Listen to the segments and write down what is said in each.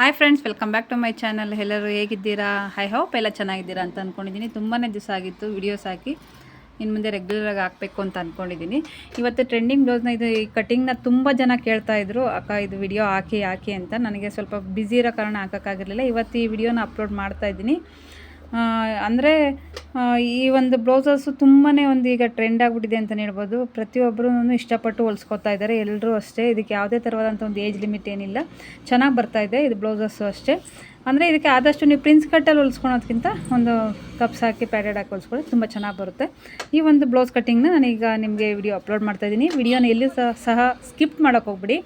Hi friends welcome back to my channel ಎಲ್ಲರೂ ಹೇಗಿದ್ದೀರಾ? I hope ಎಲ್ಲ ಚೆನ್ನಾಗಿದ್ದೀರಾ ಅಂತ ಅಂದ್ಕೊಂಡಿದ್ದೀನಿ ತುಂಬಾ ದಿವಸ ಆಗಿತ್ತು ವಿಡಿಯೋಸ್ ಹಾಕಿ. ಇನ್ನು ಮುಂದೆ ರೆಗ್ಯುಲರಾಗಿ ಹಾಕಬೇಕು ಅಂತ ಅಂದ್ಕೊಂಡಿದ್ದೀನಿ ಇವತ್ತು ಟ್ರೆಂಡಿಂಗ್ ಬ್ಲೌಸ್ನ ಇದು ಈ ಕಟಿಂಗ್ನ ತುಂಬ ಜನ ಕೇಳ್ತಾ ಇದ್ರು. ಅಕ್ಕ, ಇದು ವಿಡಿಯೋ ಹಾಕಿ ಹಾಕಿ ಅಂತ. ನನಗೆ ಸ್ವಲ್ಪ ಬ್ಯುಸಿ ಇರೋ ಕಾರಣ ಹಾಕೋಕ್ಕಾಗಿರಲಿಲ್ಲ. ಇವತ್ತು ಈ ವಿಡಿಯೋನ ಅಪ್ಲೋಡ್ ಮಾಡ್ತಾ ಇದ್ದೀನಿ. ಅಂದರೆ ಈ ಒಂದು ಬ್ಲೌಸಸ್ಸು ತುಂಬಾ ಒಂದು ಈಗ ಟ್ರೆಂಡ್ ಆಗಿಬಿಟ್ಟಿದೆ ಅಂತಲೇ ಹೇಳ್ಬೋದು. ಪ್ರತಿಯೊಬ್ಬರೂ ಇಷ್ಟಪಟ್ಟು ಹೊಲ್ಸ್ಕೊತಾ ಇದ್ದಾರೆ. ಎಲ್ಲರೂ ಅಷ್ಟೇ. ಇದಕ್ಕೆ ಯಾವುದೇ ಥರವಾದಂಥ ಒಂದು ಏಜ್ ಲಿಮಿಟ್ ಏನಿಲ್ಲ. ಚೆನ್ನಾಗಿ ಬರ್ತಾ ಇದೆ ಇದು ಬ್ಲೌಸಸ್ಸು ಅಷ್ಟೇ. ಅಂದರೆ ಇದಕ್ಕೆ ಆದಷ್ಟು ನೀವು ಪ್ರಿನ್ಸ್ ಕಟ್ಟಲ್ಲಿ ಹೊಲ್ಸ್ಕೊಳೋದ್ಕಿಂತ ಒಂದು ಕಪ್ಸ್ ಹಾಕಿ ಪ್ಯಾಡೆಡ್ ಹಾಕಿ ಹೊಲ್ಸ್ಕೊಳ್ಳಿ ತುಂಬ ಚೆನ್ನಾಗಿ ಬರುತ್ತೆ. ಈ ಒಂದು ಬ್ಲೌಸ್ ಕಟ್ಟಿಂಗ್ನ ನಾನೀಗ ನಿಮಗೆ ವಿಡಿಯೋ ಅಪ್ಲೋಡ್ ಮಾಡ್ತಾಯಿದ್ದೀನಿ ವಿಡಿಯೋನ ಎಲ್ಲಿ ಸಹ ಸಹ ಸ್ಕಿಪ್ ಮಾಡೋಕ್ಕೆ ಹೋಗ್ಬಿಡಿ.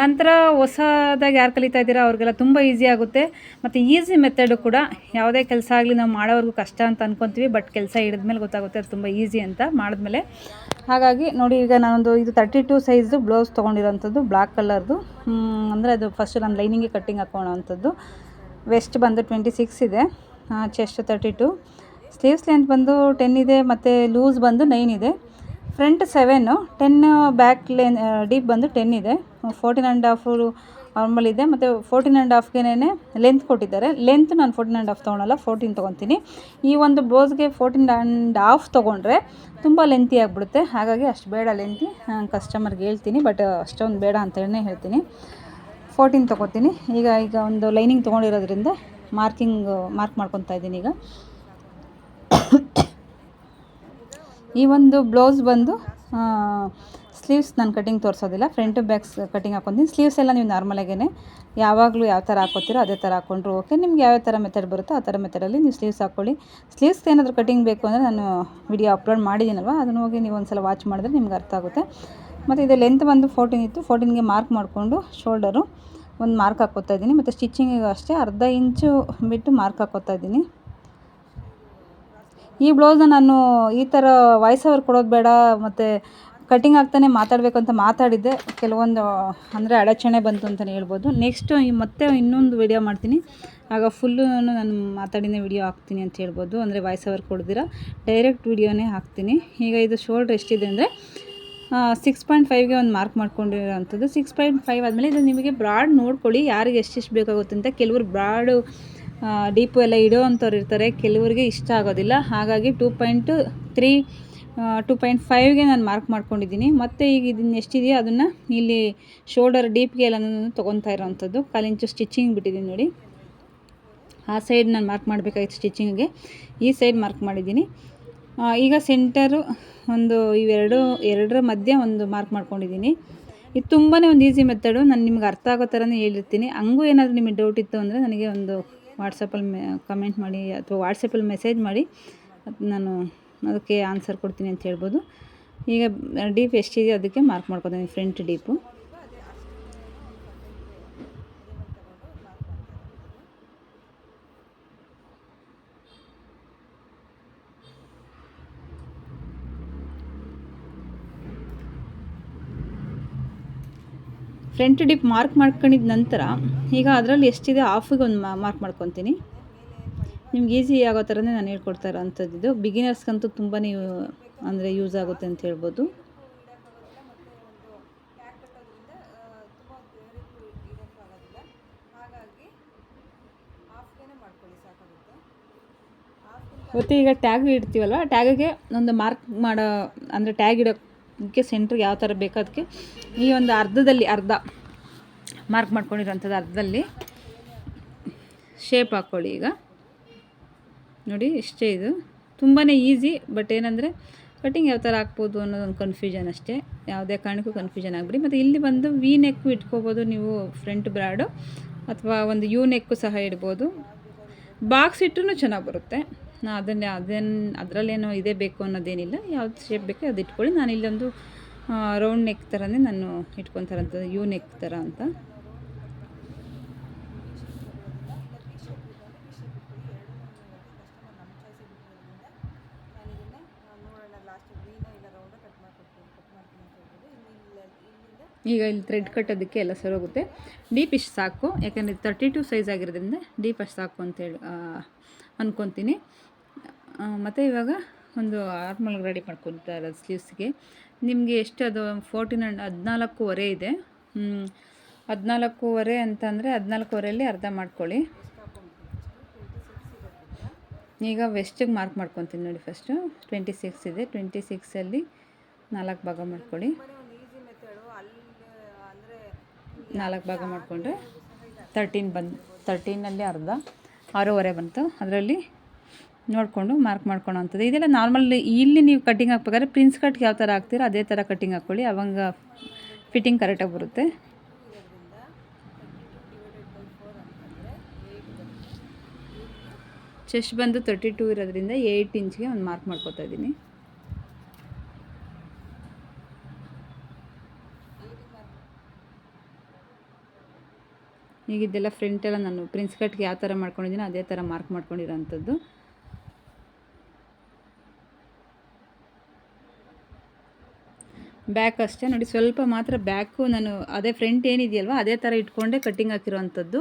ನಂತರ ಹೊಸದಾಗಿ ಯಾರು ಕಲಿತಾ ಇದ್ದೀರಾ ಅವ್ರಿಗೆಲ್ಲ ತುಂಬ ಈಸಿ ಆಗುತ್ತೆ. ಮತ್ತು ಈಸಿ ಮೆಥಡು ಕೂಡ ಯಾವುದೇ ಕೆಲಸ ಆಗಲಿ ನಾವು ಮಾಡೋವ್ರಿಗೂ ಕಷ್ಟ ಅಂತ ಅಂದ್ಕೊತೀವಿ ಬಟ್ ಕೆಲಸ ಹಿಡಿದ್ಮೇಲೆ ಗೊತ್ತಾಗುತ್ತೆ, ಅದು ತುಂಬ ಈಸಿ ಅಂತ ಮಾಡಿದ್ಮೇಲೆ. ಹಾಗಾಗಿ ನೋಡಿ, ಈಗ ನಾನೊಂದು ಇದು ತರ್ಟಿ ಟು ಸೈಜ್ದು ಬ್ಲೌಸ್ ತೊಗೊಂಡಿರೋಂಥದ್ದು ಬ್ಲ್ಯಾಕ್ ಕಲರ್ದು ಅಂದರೆ ಅದು ಫಸ್ಟ್ ನಾನು ಲೈನಿಂಗಿಗೆ ಕಟ್ಟಿಂಗ್ ಹಾಕೊಳ್ಳೋವಂಥದ್ದು ವೆಸ್ಟ್ ಬಂದು ಟ್ವೆಂಟಿ ಸಿಕ್ಸ್ ಇದೆ. Chest thirty two sleeves length ಬಂದು ಟೆನ್ ಇದೆ, ಮತ್ತು ಲೂಸ್ ಬಂದು ನೈನ್ ಇದೆ. Front seven ten back length deep ಬಂದು ಟೆನ್ ಇದೆ. ಫೋರ್ಟೀನ್ ಆ್ಯಂಡ್ ಹಾಫು ನಾರ್ಮಲ್ ಇದೆ. ಮತ್ತು ಫೋರ್ಟೀನ್ ಆ್ಯಂಡ್ ಹಾಫ್ಗೆನೇ ಲೆಂತ್ ಕೊಟ್ಟಿದ್ದಾರೆ. ಲೆಂತ್ ನಾನು ಫೋರ್ಟೀನ್ ಆ್ಯಂಡ್ ಹಾಫ್ ತೊಗೊಳಲ್ಲ, ಫೋರ್ಟೀನ್ ತೊಗೊತೀನಿ. ಈ ಒಂದು ಬ್ಲೌಸ್ಗೆ ಫೋರ್ಟೀನ್ ಆ್ಯಂಡ್ ಹಾಫ್ ತೊಗೊಂಡ್ರೆ ತುಂಬ ಲೆಂತಿ ಆಗಿಬಿಡುತ್ತೆ. ಹಾಗಾಗಿ ಅಷ್ಟು ಬೇಡ ಲೆಂತಿ. ಕಸ್ಟಮರ್ಗೆ ಹೇಳ್ತೀನಿ, ಬಟ್ ಅಷ್ಟೊಂದು ಬೇಡ ಅಂತಲೇ ಹೇಳ್ತೀನಿ. ಫೋರ್ಟೀನ್ ತೊಗೋತೀನಿ. ಈಗ ಈಗ ಒಂದು ಲೈನಿಂಗ್ ತೊಗೊಂಡಿರೋದ್ರಿಂದ ಮಾರ್ಕಿಂಗ್, ಮಾರ್ಕ್ ಮಾಡ್ಕೊತಾ ಇದ್ದೀನಿ ಈಗ. ಈ ಒಂದು ಬ್ಲೌಸ್ ಬಂದು ಸ್ಲೀವ್ಸ್ ನಾನು ಕಟಿಂಗ್ ತೋರಿಸೋದಿಲ್ಲ. ಫ್ರಂಟ್ ಬ್ಯಾಕ್ಸ್ ಕಟಿಂಗ್ ಹಾಕೊತೀನಿ. ಸ್ಲೀವ್ಸ್ ಎಲ್ಲ ನೀವು ನಾರ್ಮಲಾಗೇ ಯಾವಾಗಲೂ ಯಾವ ಥರ ಹಾಕೋತೀರೋ ಅದೇ ಥರ ಹಾಕ್ಕೊಂಡ್ರು ಓಕೆ ನಿಮ್ಗೆ ಯಾವ ಥರ ಮೆಥಡ್ ಬರುತ್ತೋ ಆ ಥರ ಮೆಥಡಲ್ಲಿ ನೀವು ಸ್ಲೀವ್ಸ್ ಹಾಕ್ಕೊಳ್ಳಿ ಸ್ಲೀವ್ಸ್ ಏನಾದರೂ ಕಟಿಂಗ್ ಬೇಕು ಅಂದರೆ ನಾನು ವಿಡಿಯೋ ಅಪ್ಲೋಡ್ ಮಾಡಿದ್ದೀನಲ್ವ ಅದನ್ನು ಹೋಗಿ ನೀವು ಒಂದು ಸಲ ವಾಚ್ ಮಾಡಿದ್ರೆ ನಿಮ್ಗೆ ಅರ್ಥ ಆಗುತ್ತೆ. ಮತ್ತು ಇದು ಲೆಂತ್ ಬಂದು ಫೋರ್ಟೀನ್ ಇತ್ತು. ಫೋರ್ಟೀನ್ಗೆ ಮಾರ್ಕ್ ಮಾಡಿಕೊಂಡು ಶೋಲ್ಡರು ಒಂದು ಮಾರ್ಕ್ ಹಾಕೋತಾ ಇದ್ದೀನಿ. ಮತ್ತು ಸ್ಟಿಚಿಂಗಿಗೂ ಅಷ್ಟೇ. ಅರ್ಧ ಇಂಚು ಬಿಟ್ಟು ಮಾರ್ಕ್ ಹಾಕೋತಾ ಇದ್ದೀನಿ. ಈ ಬ್ಲೌಸ್ನ ನಾನು ಈ ಥರ ವಾಯ್ಸ್ ಓವರ್ ಕೊಡೋದು ಬೇಡ, ಮತ್ತು ಕಟಿಂಗ್ ಆಗ್ತಾನೆ ಮಾತಾಡಬೇಕು ಅಂತ ಮಾತಾಡಿದ್ದೆ. ಕೆಲವೊಂದು, ಅಂದರೆ ಅಡಚಣೆ ಬಂತು ಅಂತಲೇ ಹೇಳ್ಬೋದು. ನೆಕ್ಸ್ಟು ಮತ್ತೆ ಇನ್ನೊಂದು ವಿಡಿಯೋ ಮಾಡ್ತೀನಿ. ಆಗ ಫುಲ್ಲು ನಾನು ಮಾತಾಡಿನೇ ವಿಡಿಯೋ ಹಾಕ್ತೀನಿ ಅಂತ ಹೇಳ್ಬೋದು. ಅಂದರೆ ವಾಯ್ಸ್ ಓವರ್ ಕೊಡ್ದಿರ ಡೈರೆಕ್ಟ್ ವಿಡಿಯೋನೇ ಹಾಕ್ತೀನಿ. ಈಗ ಇದು ಶೋಲ್ಡ್ರ್ ಎಷ್ಟಿದೆ ಅಂದರೆ ಸಿಕ್ಸ್ ಪಾಯಿಂಟ್ ಫೈವ್ಗೆ ಒಂದು ಮಾರ್ಕ್ ಮಾಡ್ಕೊಂಡಿರೋಂಥದ್ದು. ಸಿಕ್ಸ್ ಪಾಯಿಂಟ್ ಫೈವ್ ಆದಮೇಲೆ ಇದು ನಿಮಗೆ ಬ್ರಾಡ್ ನೋಡ್ಕೊಳ್ಳಿ, ಯಾರಿಗೆ ಎಷ್ಟೆಷ್ಟು ಬೇಕಾಗುತ್ತೆ ಅಂತ. ಕೆಲವರು ಬ್ರಾಡು ಡೀಪು ಎಲ್ಲ ಇಡೋ ಅಂಥವ್ರು ಇರ್ತಾರೆ. ಕೆಲವರಿಗೆ ಇಷ್ಟ ಆಗೋದಿಲ್ಲ. ಹಾಗಾಗಿ two point three two point ಫೈವ್ಗೆ ನಾನು ಮಾರ್ಕ್ ಮಾಡ್ಕೊಂಡಿದ್ದೀನಿ. ಮತ್ತು ಈಗ ಇದನ್ನು ಎಷ್ಟಿದೆಯೋ ಅದನ್ನು ಇಲ್ಲಿ ಶೋಲ್ಡರ್ ಡೀಪ್ಗೆ ಎಲ್ಲ ನಾನು ತೊಗೊತಾ ಇರೋವಂಥದ್ದು. ಕಾಲಿಂಚು ಸ್ಟಿಚಿಂಗ್ ಬಿಟ್ಟಿದ್ದೀನಿ ನೋಡಿ. ಆ ಸೈಡ್ ನಾನು ಮಾರ್ಕ್ ಮಾಡಬೇಕಾಗಿತ್ತು ಸ್ಟಿಚ್ಚಿಂಗ್ಗೆ. ಈ ಸೈಡ್ ಮಾರ್ಕ್ ಮಾಡಿದ್ದೀನಿ. ಈಗ ಸೆಂಟರು ಒಂದು ಇವೆರಡು, ಎರಡರ ಮಧ್ಯೆ ಒಂದು ಮಾರ್ಕ್ ಮಾಡ್ಕೊಂಡಿದ್ದೀನಿ. ಇದು ತುಂಬಾ ಒಂದು ಈಸಿ ಮೆಥಡು. ನಾನು ನಿಮ್ಗೆ ಅರ್ಥ ಆಗೋ ಥರನೇ ಹೇಳಿರ್ತೀನಿ. ಹಂಗೂ ಏನಾದರೂ ನಿಮಗೆ ಡೌಟ್ ಇತ್ತು ಅಂದರೆ ನನಗೆ ಒಂದು ವಾಟ್ಸಪ್ಪಲ್ಲಿ ಕಮೆಂಟ್ ಮಾಡಿ ಅಥವಾ ವಾಟ್ಸಪ್ಪಲ್ಲಿ ಮೆಸೇಜ್ ಮಾಡಿ ನಾನು ಅದಕ್ಕೆ ಆನ್ಸರ್ ಕೊಡ್ತೀನಿ ಅಂತ ಹೇಳ್ಬೋದು. ಈಗ ಡೀಪ್ ಎಷ್ಟಿದೆಯೋ ಅದಕ್ಕೆ ಮಾರ್ಕ್ ಮಾಡ್ಕೊತೀನಿ, front deep front dip mark ಮಾಡ್ಕೊಂಡಿದ ನಂತರ ಈಗ ಅದರಲ್ಲಿ ಎಷ್ಟಿದೆ ಆಫಿಗೆ ಒಂದು ಮಾರ್ಕ್ ಮಾಡ್ಕೊತೀನಿ. ನಿಮ್ಗೆ ಈಸಿ ಆಗೋ ಥರನೇ ನಾನು ಹೇಳ್ಕೊಡ್ತಾ ಇರೋವಂಥದ್ದು ಬಿಗಿನರ್ಸ್ಗಂತೂ ತುಂಬಾ ಅಂದರೆ ಯೂಸ್ ಆಗುತ್ತೆ ಅಂತ ಹೇಳ್ಬೋದು. ಮತ್ತು ಈಗ ಟ್ಯಾಗ್ ಇಡ್ತೀವಲ್ವ ಟ್ಯಾಗಿಗೆ ಒಂದು ಮಾರ್ಕ್ ಮಾಡೋ ಅಂದರೆ ಟ್ಯಾಗ್ ಇಡೋಕ್ಕೆ ಸೆಂಟ್ರಿಗೆ ಯಾವ ಥರ ಬೇಕೋ ಅದಕ್ಕೆ ಈ ಒಂದು ಅರ್ಧದಲ್ಲಿ ಅರ್ಧ ಮಾರ್ಕ್ ಮಾಡ್ಕೊಂಡಿರೋಂಥದ್ದು ಅರ್ಧದಲ್ಲಿ ಶೇಪ್ ಹಾಕ್ಕೊಳ್ಳಿ ಈಗ. ನೋಡಿ ಇಷ್ಟೇ ಇದು. ತುಂಬಾ ಈಸಿ ಬಟ್ ಏನಂದರೆ ಕಟಿಂಗ್ ಯಾವ ಥರ ಹಾಕ್ಬೋದು ಅನ್ನೋದೊಂದು ಕನ್ಫ್ಯೂಷನ್ ಅಷ್ಟೇ. ಯಾವುದೇ ಕಾರಣಕ್ಕೂ ಕನ್ಫ್ಯೂಷನ್ ಆಗಬೇಡಿ. ಮತ್ತು ಇಲ್ಲಿ ಬಂದು ವಿ ನೆಕ್ಕು ಇಟ್ಕೋಬೋದು ನೀವು ಫ್ರಂಟ್ ಬ್ರಾಡು ಅಥವಾ ಒಂದು ಯು ನೆಕ್ಕು ಸಹ ಇಡ್ಬೋದು. ಬಾಕ್ಸ್ ಇಟ್ಟರೂ ಚೆನ್ನಾಗಿ ಬರುತ್ತೆ. ನಾ ಅದನ್ನು ಅದನ್ನು ಅದರಲ್ಲೇನೋ ಇದೇ ಬೇಕು ಅನ್ನೋದೇನಿಲ್ಲ. ಯಾವ್ದು ಶೇಪ್ ಬೇಕೋ ಅದು ಇಟ್ಕೊಳ್ಳಿ. ನಾನು ಇಲ್ಲೊಂದು ರೌಂಡ್ ನೆಕ್ ಥರನೇ ನಾನು ಇಟ್ಕೊತಾರಂಥದ್ದು ಯು ನೆಕ್ ಥರ ಅಂತ. ಈಗ ಇಲ್ಲಿ ಥ್ರೆಡ್ ಕಟ್ಟೋದಕ್ಕೆ ಎಲ್ಲ ಹೋಗುತ್ತೆ ಡೀಪ್ ಇಷ್ಟು ಸಾಕು. ಯಾಕಂದರೆ ತರ್ಟಿ ಟು ಸೈಜ್ ಆಗಿರೋದ್ರಿಂದ ಡೀಪ್ ಅಷ್ಟು ಸಾಕು ಅಂತೇಳಿ ಅಂದ್ಕೊತೀನಿ ಮತ್ತು ಇವಾಗ ಒಂದು ಆರ್ಮಲ್ ರೆಡಿ ಮಾಡ್ಕೊತಾ ಇರೋದು ಸ್ಲೀವ್ಸ್ಗೆ ನಿಮಗೆ ಎಷ್ಟು ಅದು ಫೋರ್ಟೀನ್ ಆ್ಯಂಡ್ ಹದಿನಾಲ್ಕೂವರೆ ಇದೆ. ಹದಿನಾಲ್ಕೂವರೆ ಅಂತಂದರೆ ಹದಿನಾಲ್ಕೂವರೆಯಲ್ಲಿ ಅರ್ಧ ಮಾಡ್ಕೊಳ್ಳಿ. ಈಗ ವೆಸ್ಟಿಗೆ ಮಾರ್ಕ್ ಮಾಡ್ಕೊತೀನಿ ನೋಡಿ ಫಸ್ಟು ಟ್ವೆಂಟಿ ಸಿಕ್ಸ್ ಇದೆ. ಟ್ವೆಂಟಿ ಸಿಕ್ಸಲ್ಲಿ ನಾಲ್ಕು ಭಾಗ ಮಾಡ್ಕೊಳ್ಳಿ. ನಾಲ್ಕು ಭಾಗ ಮಾಡಿಕೊಂಡ್ರೆ ತರ್ಟೀನ್ ಬಂದು ತರ್ಟೀನಲ್ಲಿ ಅರ್ಧ, ಆರೂವರೆ ಬಂತು. ಅದರಲ್ಲಿ ನೋಡಿಕೊಂಡು ಮಾರ್ಕ್ ಮಾಡ್ಕೊಳ್ಳೋ ಅಂಥದ್ದು. ಇದೆಲ್ಲ ನಾರ್ಮಲ್ ಇಲ್ಲಿ ನೀವು ಕಟ್ಟಿಂಗ್ ಹಾಕ್ಬೇಕಾದ್ರೆ ಪ್ರಿನ್ಸ್ ಕಟ್ ಯಾವ ಥರ ಹಾಕ್ತೀರೋ ಅದೇ ಥರ ಕಟ್ಟಿಂಗ್ ಹಾಕ್ಕೊಳ್ಳಿ ಅವಾಗ ಫಿಟ್ಟಿಂಗ್ ಕರೆಕ್ಟಾಗಿ ಬರುತ್ತೆ. ಚೆಸ್ಟ್ ಬಂದು ತರ್ಟಿ ಟೂ ಇರೋದ್ರಿಂದ ಏಯ್ಟ್ ಇಂಚ್ಗೆ ಒಂದು ಮಾರ್ಕ್ ಮಾಡ್ಕೊತಾ ಇದ್ದೀನಿ. ಈಗ ಇದೆಲ್ಲ ಫ್ರಂಟೆಲ್ಲ ನಾನು ಪ್ರಿನ್ಸ್ ಕಟ್ಗೆ ಯಾವ ಥರ ಮಾಡ್ಕೊಂಡಿದ್ದೀನಿ ಅದೇ ಥರ ಮಾರ್ಕ್ ಮಾಡ್ಕೊಂಡಿರೋ ಬ್ಯಾಕ್ ಅಷ್ಟೇ. ನೋಡಿ, ಸ್ವಲ್ಪ ಮಾತ್ರ ಬ್ಯಾಕು ನಾನು ಅದೇ ಫ್ರಂಟ್ ಏನಿದೆಯಲ್ವ, ಅದೇ ಥರ ಇಟ್ಕೊಂಡೆ ಕಟ್ಟಿಂಗ್ ಹಾಕಿರೋ ಅಂಥದ್ದು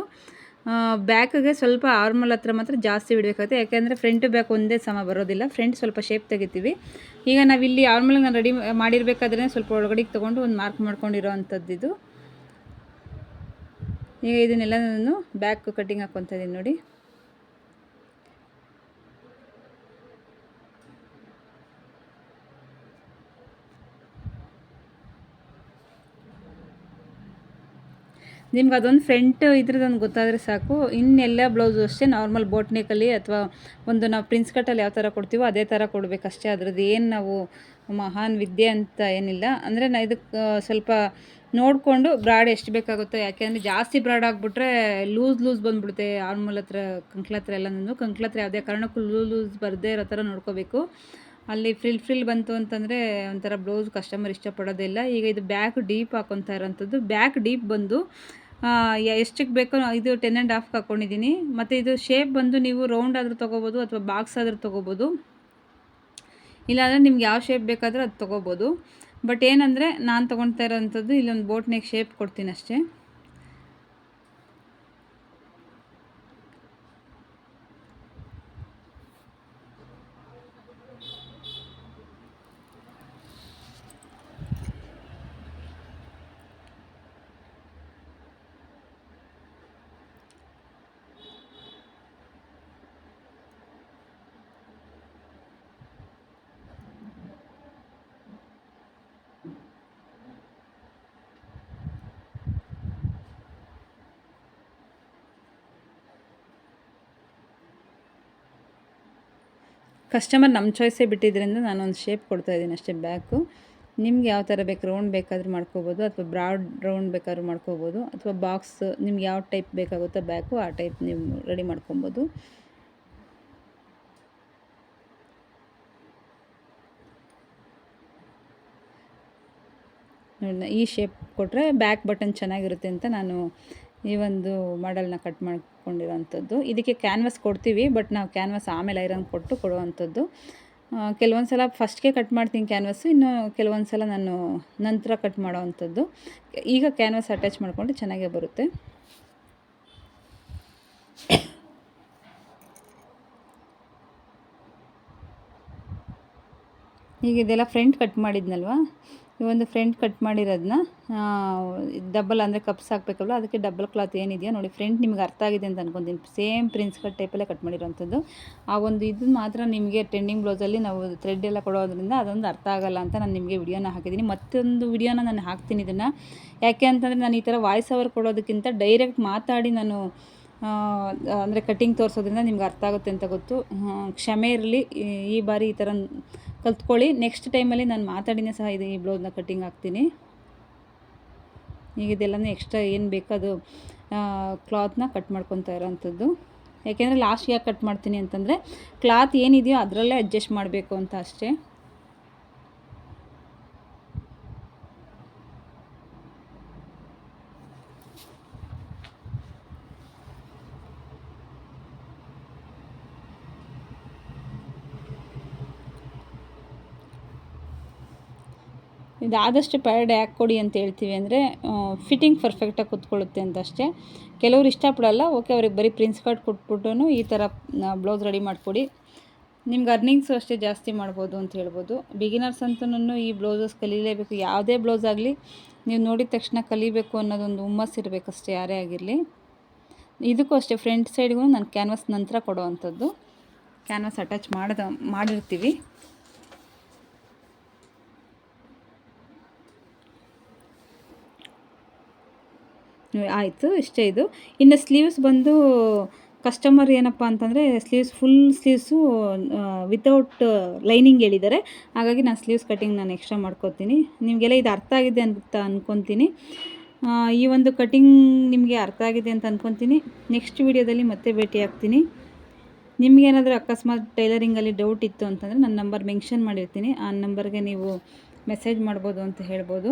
ಬ್ಯಾಕಿಗೆ ಸ್ವಲ್ಪ ಆರ್ಮಲ್ ಹತ್ರ ಮಾತ್ರ ಜಾಸ್ತಿ ಬಿಡಬೇಕಾಗುತ್ತೆ. ಯಾಕೆಂದರೆ ಫ್ರಂಟ್ ಬ್ಯಾಕ್ ಒಂದೇ ಸಮ ಬರೋದಿಲ್ಲ. ಫ್ರಂಟ್ ಸ್ವಲ್ಪ ಶೇಪ್ ತೆಗಿತೀವಿ. ಈಗ ನಾವಿಲ್ಲಿ ಇಲ್ಲಿ ಆರ್ಮಲ್ ನಾನು ರೆಡಿ ಮಾಡಿರಬೇಕಾದ್ರೆ ಸ್ವಲ್ಪ ಒಳಗಡೆಗೆ ತೊಗೊಂಡು ಒಂದು ಮಾರ್ಕ್ ಮಾಡ್ಕೊಂಡಿರೋ ಇದು. ಈಗ ಇದನ್ನೆಲ್ಲ ನಾನು ಬ್ಯಾಕ್ ಕಟ್ಟಿಂಗ್ ಹಾಕ್ಕೊತಾ ಇದ್ದೀನಿ ನೋಡಿ. ನಿಮ್ಗೆ ಅದೊಂದು ಫ್ರಂಟ್ ಇದ್ರದ್ದೊಂದು ಗೊತ್ತಾದರೆ ಸಾಕು. ಇನ್ನೆಲ್ಲ ಬ್ಲೌಸು ಅಷ್ಟೇ ನಾರ್ಮಲ್ ಬೋಟ್ನೇಕಲ್ಲಿ ಅಥವಾ ಒಂದು ನಾವು ಪ್ರಿನ್ಸ್ ಕಟ್ಟಲ್ಲಿ ಯಾವ ಥರ ಕೊಡ್ತೀವೋ ಅದೇ ಥರ ಕೊಡಬೇಕಷ್ಟೇ. ಅದ್ರದ್ದು ಏನು ನಾವು ಮಹಾನ್ ವಿದ್ಯೆ ಅಂತ ಏನಿಲ್ಲ. ಅಂದರೆ ನಾ ಇದಕ್ಕೆ ಸ್ವಲ್ಪ ನೋಡಿಕೊಂಡು ಬ್ರಾಡ್ ಎಷ್ಟು ಬೇಕಾಗುತ್ತೋ. ಯಾಕೆಂದರೆ ಜಾಸ್ತಿ ಬ್ರಾಡ್ ಆಗಿಬಿಟ್ರೆ ಲೂಸ್ ಲೂಸ್ ಬಂದುಬಿಡುತ್ತೆ. ಆರ್ಮೂಲ್ ಹತ್ರ ಕಂಕ್ಳ ಹತ್ರ ಎಲ್ಲನೂ ಕಂಕ್ಳ ಹತ್ರ ಯಾವುದೇ ಕಾರಣಕ್ಕೂ ಲೂಸ್ ಲೂಸ್ ಬರದೇ ಇರೋ ಥರ ನೋಡ್ಕೋಬೇಕು. ಅಲ್ಲಿ ಫ್ರಿಲ್ ಫ್ರಿಲ್ ಬಂತು ಅಂತಂದರೆ ಒಂಥರ ಬ್ಲೌಸ್ ಕಸ್ಟಮರ್ ಇಷ್ಟಪಡೋದಿಲ್ಲ. ಈಗ ಇದು ಬ್ಯಾಕ್ ಡೀಪ್ ಹಾಕೊತಾ ಇರೋಂಥದ್ದು. ಬ್ಯಾಕ್ ಡೀಪ್ ಬಂದು ಎಷ್ಟಕ್ಕೆ ಬೇಕೋ ಇದು ಟೆನ್ ಆ್ಯಂಡ್ ಹಾಫ್ ಹಾಕ್ಕೊಂಡಿದ್ದೀನಿ ಮತ್ತು ಇದು ಶೇಪ್ ಬಂದು ನೀವು ರೌಂಡ್ ಆದರೂ ತೊಗೋಬೋದು ಅಥವಾ ಬಾಕ್ಸ್ ಆದರೂ ತೊಗೋಬೋದು. ಇಲ್ಲಾಂದರೆ ನಿಮ್ಗೆ ಯಾವ ಶೇಪ್ ಬೇಕಾದರೂ ಅದು ತೊಗೋಬೋದು. ಬಟ್ ಏನಂದರೆ ನಾನು ತೊಗೊಳ್ತಾ ಇರೋವಂಥದ್ದು ಇಲ್ಲೊಂದು ಬೋಟ್ ಶೇಪ್ ಕೊಡ್ತೀನಿ ಅಷ್ಟೇ ಕಸ್ಟಮರ್ ನಮ್ಮ ಚಾಯ್ಸೇ ಬಿಟ್ಟಿದ್ದರಿಂದ ನಾನು ಒಂದು ಶೇಪ್ ಕೊಡ್ತಾ ಇದ್ದೀನಿ ಅಷ್ಟೇ ಬ್ಯಾಕು ನಿಮ್ಗೆ ಯಾವ ಥರ ಬೇಕು ರೌಂಡ್ ಬೇಕಾದರೂ ಮಾಡ್ಕೋಬೋದು, ಅಥವಾ ಬ್ರಾಡ್ ರೌಂಡ್ ಬೇಕಾದ್ರೂ ಮಾಡ್ಕೋಬೋದು, ಅಥವಾ ಬಾಕ್ಸ್ ನಿಮ್ಗೆ ಯಾವ ಟೈಪ್ ಬೇಕಾಗುತ್ತೋ ಬ್ಯಾಕು ಆ ಟೈಪ್ ನೀವು ರೆಡಿ ಮಾಡ್ಕೊಬೋದು. ನೋಡಿ ಈ ಶೇಪ್ ಕೊಟ್ಟರೆ ಬ್ಯಾಕ್ ಬಟನ್ ಚೆನ್ನಾಗಿರುತ್ತೆ ಅಂತ ನಾನು ಈ ಒಂದು ಮಾಡಲ್ನ ಕಟ್ ಮಾಡ್ಕೊಂಡಿರೋವಂಥದ್ದು ಇದಕ್ಕೆ ಕ್ಯಾನ್ವಾಸ್ ಕೊಡ್ತೀವಿ ಬಟ್ ನಾವು ಕ್ಯಾನ್ವಾಸ್ ಆಮೇಲೆ ಐರನ್ ಕೊಟ್ಟು ಕೊಡುವಂಥದ್ದು. ಕೆಲವೊಂದು ಸಲ ಫಸ್ಟ್ಗೆ ಕಟ್ ಮಾಡ್ತೀನಿ ಕ್ಯಾನ್ವಾಸು ಇನ್ನು ಕೆಲವೊಂದು ಸಲ ನಾನು ನಂತರ ಕಟ್ ಮಾಡೋವಂಥದ್ದು. ಈಗ ಕ್ಯಾನ್ವಸ್ ಅಟ್ಯಾಚ್ ಮಾಡಿಕೊಂಡು ಚೆನ್ನಾಗೇ ಬರುತ್ತೆ. ಈಗ ಇದೆಲ್ಲ ಫ್ರಂಟ್ ಕಟ್ ಮಾಡಿದ್ನಲ್ವ? ಈ ಒಂದು ಫ್ರಂಟ್ ಕಟ್ ಮಾಡಿರೋದನ್ನ ಡಬಲ್ ಅಂದರೆ ಕಪ್ಸ್ ಹಾಕಬೇಕಲ್ಲ ಅದಕ್ಕೆ ಡಬಲ್ ಕ್ಲಾತ್ ಏನಿದೆಯಾ? ನೋಡಿ ಫ್ರಂಟ್ ನಿಮ್ಗೆ ಅರ್ಥ ಆಗಿದೆ ಅಂತ ಅನ್ಕೊತೀನಿ. ಸೇಮ್ ಪ್ರಿನ್ಸ್ ಕಟ್ ಟೈಪಲ್ಲೇ ಕಟ್ ಮಾಡಿರೋವಂಥದ್ದು ಆ ಒಂದು ಇದು ಮಾತ್ರ ನಿಮಗೆ ಟ್ರೆಂಡಿಂಗ್ ಬ್ಲೌಸಲ್ಲಿ ನಾವು ಥ್ರೆಡ್ ಎಲ್ಲ ಕೊಡೋದ್ರಿಂದ ಅದೊಂದು ಅರ್ಥ ಆಗಲ್ಲ ಅಂತ ನಾನು ನಿಮಗೆ ವಿಡಿಯೋನ ಹಾಕಿದ್ದೀನಿ. ಮತ್ತೊಂದು ವಿಡಿಯೋನ ನಾನು ಹಾಕ್ತೀನಿ ಇದನ್ನು. ಯಾಕೆ ಅಂತಂದರೆ ನಾನು ಈ ಥರ ವಾಯ್ಸ್ ಅವರ್ ಕೊಡೋದಕ್ಕಿಂತ ಡೈರೆಕ್ಟ್ ಮಾತಾಡಿ ನಾನು ಅಂದರೆ ಕಟ್ಟಿಂಗ್ ತೋರಿಸೋದ್ರಿಂದ ನಿಮ್ಗೆ ಅರ್ಥ ಆಗುತ್ತೆ ಅಂತ ಗೊತ್ತು. ಕ್ಷಮೆ ಇರಲಿ. ಈ ಬಾರಿ ಈ ಥರ ಕಲ್ತ್ಕೊಳ್ಳಿ. ನೆಕ್ಸ್ಟ್ ಟೈಮಲ್ಲಿ ನಾನು ಮಾತಾಡಿನೇ ಸಹ ಇದು ಈ ಬ್ಲೌಸ್ನ ಕಟ್ಟಿಂಗ್ ಹಾಕ್ತೀನಿ. ಈಗ ಇದೆಲ್ಲನೂ ಎಕ್ಸ್ಟ್ರಾ ಏನು ಬೇಕದು ಕ್ಲಾತ್ನ ಕಟ್ ಮಾಡ್ಕೊತಾ ಇರೋವಂಥದ್ದು ಯಾಕೆಂದರೆ ಲಾಸ್ಟ್ ಯಾಕೆ ಕಟ್ ಮಾಡ್ತೀನಿ ಅಂತಂದರೆ ಕ್ಲಾತ್ ಏನಿದೆಯೋ ಅದರಲ್ಲೇ ಅಡ್ಜಸ್ಟ್ ಮಾಡಬೇಕು ಅಂತ ಅಷ್ಟೇ. ಇದಾದಷ್ಟು ಪ್ಯಾಡ್ ಯಾಕೆ ಕೊಡಿ ಅಂತ ಹೇಳ್ತೀವಿ ಅಂದರೆ ಫಿಟ್ಟಿಂಗ್ ಪರ್ಫೆಕ್ಟಾಗಿ ಕೂತ್ಕೊಳ್ಳುತ್ತೆ ಅಂತ ಅಷ್ಟೇ ಕೆಲವ್ರು ಇಷ್ಟಪಡಲ್ಲ, ಓಕೆ, ಅವ್ರಿಗೆ ಬರೀ ಪ್ರಿನ್ಸ್ ಕಾರ್ಡ್ ಕೊಟ್ಬಿಟ್ಟು ಈ ಥರ ಬ್ಲೌಸ್ ರೆಡಿ ಮಾಡಿಕೊಡಿ. ನಿಮ್ಗೆ ಅರ್ನಿಂಗ್ಸು ಅಷ್ಟೇ ಜಾಸ್ತಿ ಮಾಡ್ಬೋದು ಅಂತ ಹೇಳ್ಬೋದು. ಬಿಗಿನರ್ಸ್ ಅಂತೂ ಈ ಬ್ಲೌಸಸ್ ಕಲೀಲೇಬೇಕು. ಯಾವುದೇ ಬ್ಲೌಸ್ ಆಗಲಿ, ನೀವು ನೋಡಿದ ತಕ್ಷಣ ಕಲಿಬೇಕು ಅನ್ನೋದೊಂದು ಹುಮ್ಮಸ್ಸು ಇರಬೇಕಷ್ಟೇ ಯಾರೇ ಆಗಿರಲಿ. ಇದಕ್ಕೂ ಅಷ್ಟೇ ಫ್ರಂಟ್ ಸೈಡ್ಗೂ ನಾನು ಕ್ಯಾನ್ವಾಸ್ ನಂತರ ಕೊಡೋ ಕ್ಯಾನ್ವಸ್ ಕ್ಯಾನ್ವಾಸ್ ಅಟ್ಯಾಚ್ ಮಾಡ್ದ, ಮಾಡಿರ್ತೀವಿ. ಆಯಿತು, ಇಷ್ಟೇ ಇದು. ಇನ್ನು ಸ್ಲೀವ್ಸ್ ಬಂದು ಕಸ್ಟಮರ್ ಏನಪ್ಪ ಅಂತಂದರೆ sleeves full sleeves without lining ಹೇಳಿದ್ದಾರೆ. ಹಾಗಾಗಿ ನಾನು ಸ್ಲೀವ್ಸ್ ಕಟಿಂಗ್ ನಾನು ಎಕ್ಸ್ಟ್ರಾ ಮಾಡ್ಕೋತೀನಿ. ನಿಮಗೆಲ್ಲ ಇದು ಅರ್ಥ ಆಗಿದೆ ಅಂತ ಅಂದ್ಕೊತೀನಿ ಈ ಒಂದು ಕಟಿಂಗ್ ನಿಮಗೆ ಅರ್ಥ ಆಗಿದೆ ಅಂತ ಅಂದ್ಕೊತೀನಿ ನೆಕ್ಸ್ಟ್ ವೀಡಿಯೋದಲ್ಲಿ ಮತ್ತೆ ಭೇಟಿ ಆಗ್ತೀನಿ. ನಿಮಗೇನಾದರೂ ಅಕಸ್ಮಾತ್ ಟೈಲರಿಂಗಲ್ಲಿ ಡೌಟ್ ಇತ್ತು ಅಂತಂದರೆ ನನ್ನ ನಂಬರ್ ಮೆನ್ಷನ್ ಮಾಡಿರ್ತೀನಿ. ಆ ನಂಬರ್ಗೆ ನೀವು ಮೆಸೇಜ್ ಮಾಡ್ಬೋದು ಅಂತ ಹೇಳ್ಬೋದು.